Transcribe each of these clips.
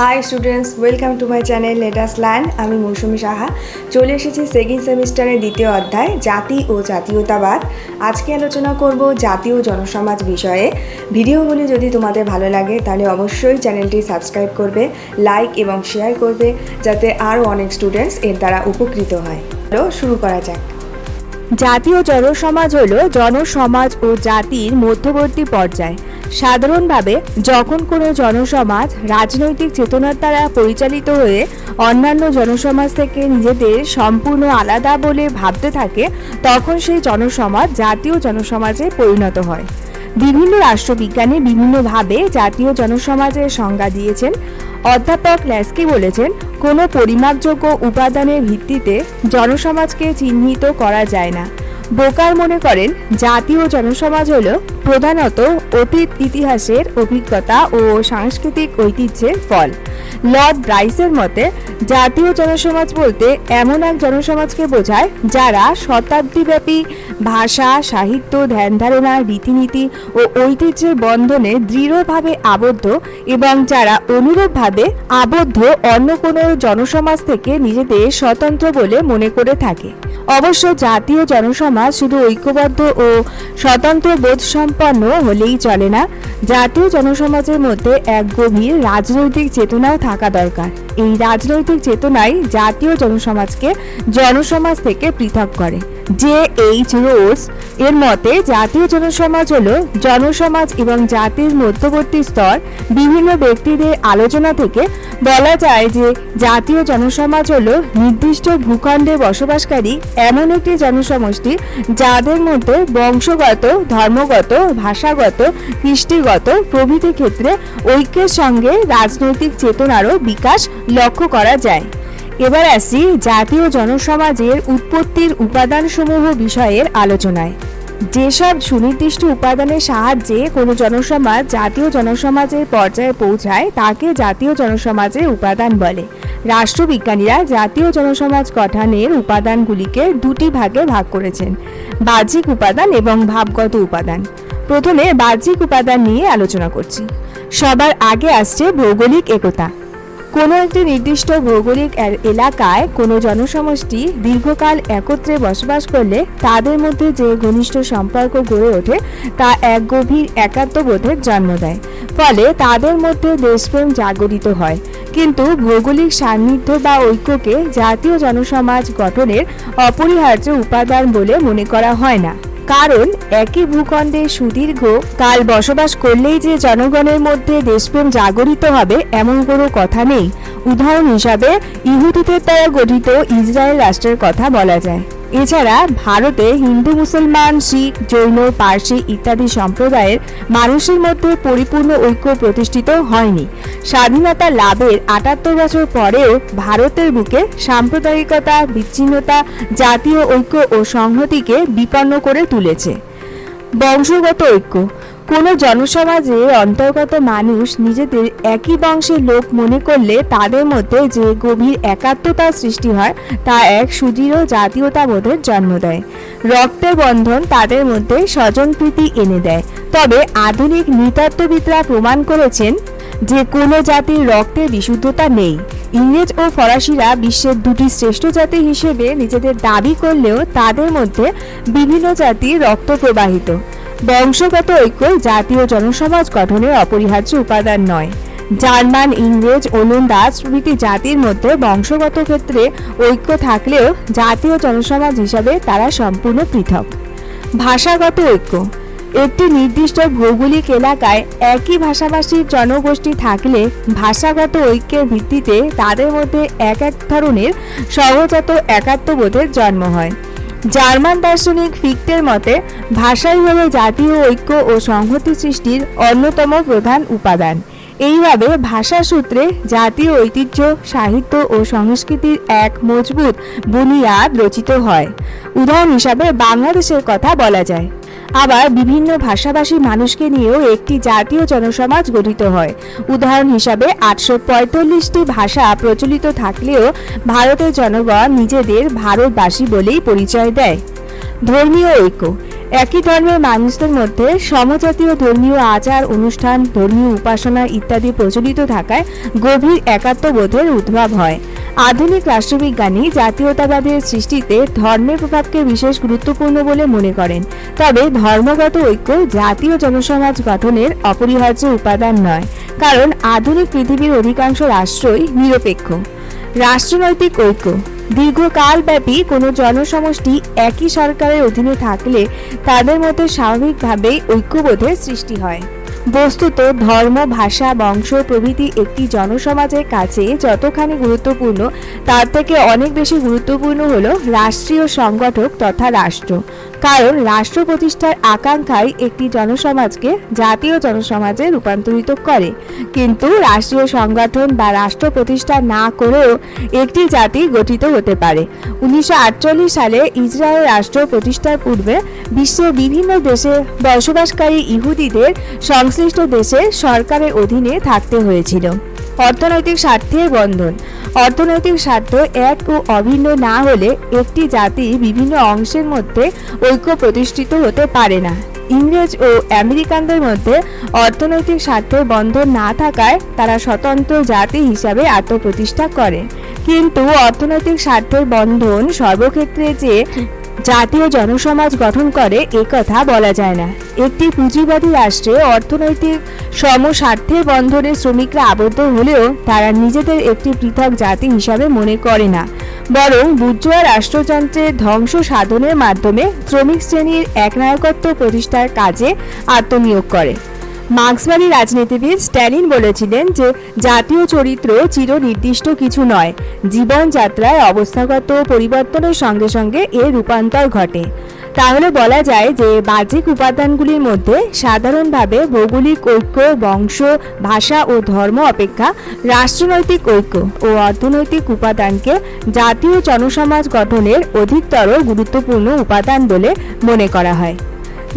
Hi students welcome to my channel let's learn আমি মৌসুমি সাহা। চলে এসেছি সেকেন্ড সেমিস্টারের দ্বিতীয় অধ্যায়, জাতি ও জাতীয়তাবাদ। আজকে আলোচনা করব জাতীয় জনসমাজ বিষয়ে। ভিডিওগুলি যদি তোমাদের ভালো লাগে, তাহলে অবশ্যই চ্যানেলটি সাবস্ক্রাইব করবে লাইক এবং শেয়ার করবে, যাতে আরও অনেক স্টুডেন্টস এর দ্বারা উপকৃত হয়। চলো শুরু করা যাক। জাতীয় জনসমাজ হল জনসমাজ ও জাতির মধ্যবর্তী পর্যায়। সাধারণভাবে যখন কোনো জনসমাজ রাজনৈতিক চেতনার দ্বারা পরিচালিত হয়ে অন্যান্য জনসমাজ থেকে নিজেদের সম্পূর্ণ আলাদা বলে ভাবতে থাকে, তখন সেই জনসমাজ জাতীয় জনসমাজে পরিণত হয়। বিভিন্ন রাষ্ট্রবিজ্ঞানী বিভিন্নভাবে জাতীয় জনসমাজের সংজ্ঞা দিয়েছেন। অধ্যাপক ল্যাস্কি বলেছেন, কোনো পরিমাপযোগ্য উপাদানের ভিত্তিতে জনসমাজকে চিহ্নিত করা যায় না। বোকার মনে করেন জাতীয় জনসমাজ হল প্রধানত অতীত ইতিহাসের অভিজ্ঞতা ও সাংস্কৃতিক ঐতিহ্যের ফল। লর্ড ব্রাইসের মতে জাতীয় জনসমাজ বলতে এমন এক জনসমাজকে বোঝায় যারা শতাব্দীব্যাপী ভাষা, সাহিত্য, ধ্যান ধারণা, রীতিনীতি ও ঐতিহ্যের বন্ধনে দৃঢ়ভাবে আবদ্ধ এবং যারা অনুরূপভাবে আবদ্ধ অন্য কোনো জনসমাজ থেকে নিজেদের স্বতন্ত্র বলে মনে করে থাকে। অবশ্য জাতীয় জনসমাজ শুধু ঐক্যবদ্ধ ও স্বতন্ত্র বোধ সম্পন্ন হলেই চলে না, জাতীয় জনসমাজের মধ্যে এক গভীর রাজনৈতিক চেতনাও থাকা দরকার। এই রাজনৈতিক চেতনাই জাতীয় জনসমাজকে জনসমাজ থেকে পৃথক করে। জে এইচ রোজ এর মতে, জাতীয় জনসমাজ হল জনসমাজ এবং জাতির মধ্যবর্তী স্তর। বিভিন্ন ব্যক্তিদের আলোচনা থেকে বলা যায় যে, জাতীয় জনসমাজ হল নির্দিষ্ট ভূখণ্ডে বসবাসকারী এমন একটি জনসমষ্টি যাদের মধ্যে বংশগত, ধর্মগত, ভাষাগত, কৃষ্টিগত প্রভৃতি ক্ষেত্রে ঐক্যের সঙ্গে রাজনৈতিক চেতনারও বিকাশ লক্ষ্য করা যায়। এবার আসি জাতীয় জনসমাজের উৎপত্তির উপাদানসমূহ বিষয়ের আলোচনায়। যেসব সুনির্দিষ্ট উপাদানের সাহায্যে কোনো জনসমাজ জাতীয় জনসমাজের পর্যায়ে পৌঁছায়, তাকে জাতীয় জনসমাজের উপাদান বলে। রাষ্ট্রবিজ্ঞানীরা জাতীয় জনসমাজ গঠনের উপাদানগুলিকে দুটি ভাগে ভাগ করেছেন, বাহ্যিক উপাদান এবং ভাবগত উপাদান। প্রথমে বাহ্যিক উপাদান নিয়ে আলোচনা করছি। সবার আগে আসছে ভৌগোলিক একতা। কোনো একটি নির্দিষ্ট ভৌগোলিক এলাকায় কোনো জনসমষ্টি দীর্ঘকাল একত্রে বসবাস করলে তাদের মধ্যে যে ঘনিষ্ঠ সম্পর্ক গড়ে ওঠে তা এক গভীর একাত্মবোধের জন্ম দেয়। ফলে তাদের মধ্যে দেশপ্রেম জাগরিত হয়। কিন্তু ভৌগোলিক সান্নিধ্য বা ঐক্যকে জাতীয় জনসমাজ গঠনের অপরিহার্য উপাদান বলে মনে করা হয় না। কারণ একই ভূখণ্ডে সুদীর্ঘ কাল বসবাস করলেই যে জনগণের মধ্যে দেশপ্রেম জাগরিত হবে এমন কোনো কথা নেই। উদাহরণ হিসাবে ইহুদিদের দ্বারা গঠিত ইসরায়েল রাষ্ট্রের কথা বলা যায়। এছাড়া ভারতে হিন্দু, মুসলমান, শিখ, জৈন, পার্সি ইত্যাদি সম্প্রদায়ের মানুষের মধ্যে পরিপূর্ণ ঐক্য প্রতিষ্ঠিত হয়নি। স্বাধীনতা লাভের আটাত্তর বছর পরেও ভারতের বুকে সাম্প্রদায়িকতা, বিচ্ছিন্নতা, জাতীয় ঐক্য ও সংহতিকে বিপন্ন করে তুলেছে। বংশগত ঐক্য কোনো জনসমাজে অন্তর্গত মানুষ নিজেদের একই বংশের লোক মনে করলে তাদের মধ্যে যে গভীর একাত্মতার সৃষ্টি হয়, তা এক সুদৃঢ় জাতীয়তাবোধের জন্ম দেয়। রক্তের বন্ধন তাদের মধ্যে স্বজনপ্রীতি এনে দেয়। তবে আধুনিক নৃতত্ত্ববিদরা প্রমাণ করেছেন যে কোনো জাতির রক্তের বিশুদ্ধতা নেই। ইংরেজ ও ফরাসিরা বিশ্বের দুটি শ্রেষ্ঠ জাতি হিসেবে নিজেদের দাবি করলেও তাদের মধ্যে বিভিন্ন জাতির রক্ত প্রবাহিত। বংশগত ঐক্য জাতীয় জনসমাজ গঠনের অপরিহার্য উপাদান নয়। জার্মান, ইংরেজ ওলন্দাজ প্রভৃতি জাতির মধ্যে বংশগত ক্ষেত্রে ঐক্য থাকলেও জাতীয় জনসমাজ হিসাবে তারা সম্পূর্ণ পৃথক। ভাষাগত ঐক্য। একটি নির্দিষ্ট ভৌগোলিক এলাকায় একই ভাষাভাষীর জনগোষ্ঠী থাকলে ভাষাগত ঐক্যের ভিত্তিতে তাদের মধ্যে এক এক ধরনের সহজাত একাত্মবোধের জন্ম হয়। জার্মান দার্শনিক ফিক্টের মতে ভাষাই হল জাতীয় ঐক্য ও সংহতি সৃষ্টির অন্যতম প্রধান উপাদান। এইভাবে ভাষা সূত্রে জাতীয় ঐতিহ্য, সাহিত্য ও সংস্কৃতির এক মজবুত বুনিয়াদ রচিত হয়। উদাহরণ হিসাবে বাংলাদেশের কথা বলা যায়। আবার বিভিন্ন ভাষাভাষী মানুষকে নিয়েও একটি জাতীয় জনসমাজ গঠিত হয়। উদাহরণ হিসাবে, আটশো পঁয়তাল্লিশটি ভাষা প্রচলিত থাকলেও ভারতের জনগণ নিজেদের ভারতবাসী বলেই পরিচয় দেয়। ধর্মীয় ঐক্য। একই ধর্মের মানুষদের মধ্যে সমজাতীয় ধর্মীয় আচার, অনুষ্ঠান, ধর্মীয় উপাসনা ইত্যাদি প্রচলিত থাকায় গভীর একাত্মবোধের উদ্ভব হয়। আধুনিক রাষ্ট্রবিজ্ঞানী জাতীয়তাবাদের সৃষ্টিতে ধর্মের প্রভাবকে বিশেষ গুরুত্বপূর্ণ বলে মনে করেন। তবে ধর্মগত ঐক্য জাতীয় জনসমাজ গঠনের অপরিহার্য উপাদান নয়, কারণ আধুনিক পৃথিবীর অধিকাংশ রাষ্ট্রই নিরপেক্ষ। রাষ্ট্রনৈতিক ঐক্য। দীর্ঘকালব্যাপী কোনো জনসমষ্টি একই সরকারের অধীনে থাকলে তাদের মধ্যে স্বাভাবিকভাবেই ঐক্যবোধের সৃষ্টি হয়। বস্তুত ধর্ম, ভাষা, বংশ, প্রভৃতি একটি জনসমাজের কাছে যতখানি গুরুত্বপূর্ণ, তার থেকে অনেক বেশি গুরুত্বপূর্ণ হল রাষ্ট্রীয় সংগঠক তথা রাষ্ট্র। কারণ রাষ্ট্র প্রতিষ্ঠার আকাঙ্ক্ষাই একটি জনসমাজকে জাতীয় জনসমাজে রূপান্তরিত করে। কিন্তু রাষ্ট্রীয় সংগঠন বা রাষ্ট্র প্রতিষ্ঠা না করেও একটি জাতি গঠিত হতে পারে। উনিশশো আটচল্লিশ সালে ইসরায়েল রাষ্ট্র প্রতিষ্ঠার পূর্বে বিশ্বের বিভিন্ন দেশে বসবাসকারী ইহুদিদের সংশ্লিষ্ট দেশে সরকারের অধীনে থাকতে হয়েছিল। অর্থনৈতিক স্বার্থের বন্ধন। অর্থনৈতিক স্বার্থ এক ও অভিন্ন না হলে একটি জাতি বিভিন্ন অংশের মধ্যে ঐক্য প্রতিষ্ঠিত হতে পারে না। ইংরেজ ও আমেরিকানদের মধ্যে অর্থনৈতিক স্বার্থের বন্ধন না থাকায় তারা স্বতন্ত্র জাতি হিসাবে আত্মপ্রতিষ্ঠা করে। কিন্তু অর্থনৈতিক স্বার্থের বন্ধন সর্বক্ষেত্রে যে জাতীয় জনসমাজ গঠন করে একথা বলা যায় না। একটি পুঁজিবাদী রাষ্ট্রে অর্থনৈতিক সমস্বার্থের বন্ধনে শ্রমিকরা আবদ্ধ হলেও তারা নিজেদের একটি পৃথক জাতি হিসাবে মনে করে না। বরং বুর্জোয়া রাষ্ট্রযন্ত্রের ধ্বংস সাধনের মাধ্যমে শ্রমিক শ্রেণির একনায়কত্ব প্রতিষ্ঠার কাজে আত্মনিয়োগ করে। মার্ক্সবাদী রাজনীতিবিদ স্ট্যালিন বলেছিলেন যে, জাতীয় চরিত্র চির নির্দিষ্ট কিছু নয়, জীবনযাত্রায় অবস্থাগত পরিবর্তনের সঙ্গে সঙ্গে এর রূপান্তর ঘটে। তাহলে বলা যায় যে, বাহ্যিক উপাদানগুলির মধ্যে সাধারণভাবে ভৌগোলিক ঐক্য, বংশ, ভাষা ও ধর্ম অপেক্ষা রাষ্ট্রনৈতিক ঐক্য ও অর্থনৈতিক উপাদানকে জাতীয় জনসমাজ গঠনের অধিকতর গুরুত্বপূর্ণ উপাদান বলে মনে করা হয়।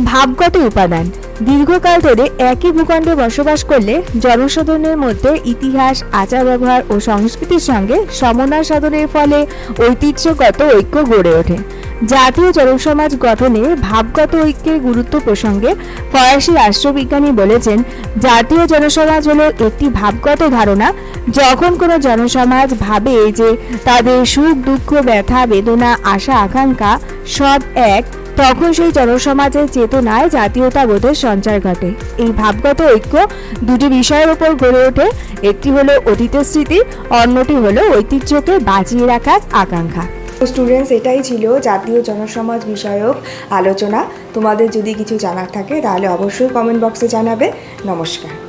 ভাবগত উপাদান দীর্ঘকাল ধরে একই ভূখণ্ডে বসবাস করলে জনসাধারণের মধ্যে ইতিহাস আচার ব্যবহার ও সংস্কৃতির সঙ্গে সমন্বয় সাধনের ফলে ঐতিহ্যগত ঐক্য গড়ে ওঠে। জাতীয় জনসমাজ গঠনে ভাবগত ঐক্যের গুরুত্ব প্রসঙ্গে ফরাসি রাষ্ট্রবিজ্ঞানী বলেছেন, জাতীয় জনসমাজ হল একটি ভাবগত ধারণা। যখন কোনো জনসমাজ ভাবে যে তাদের সুখ, দুঃখ, ব্যথা, বেদনা, আশা, আকাঙ্ক্ষা সব এক তখন সেই জনসমাজের চেতনায় জাতীয়তাবোধের সঞ্চার ঘটে। এই ভাবগত ঐক্য দুটি বিষয়ের উপর গড়ে ওঠে, একটি হলো অতীতের স্মৃতি, অন্যটি হলো ঐতিহ্যকে বাঁচিয়ে রাখার আকাঙ্ক্ষা। স্টুডেন্টস এটাই ছিল জাতীয় জনসমাজ বিষয়ক আলোচনা। তোমাদের যদি কিছু জানার থাকে, তাহলে অবশ্যই কমেন্ট বক্সে জানাবে। নমস্কার।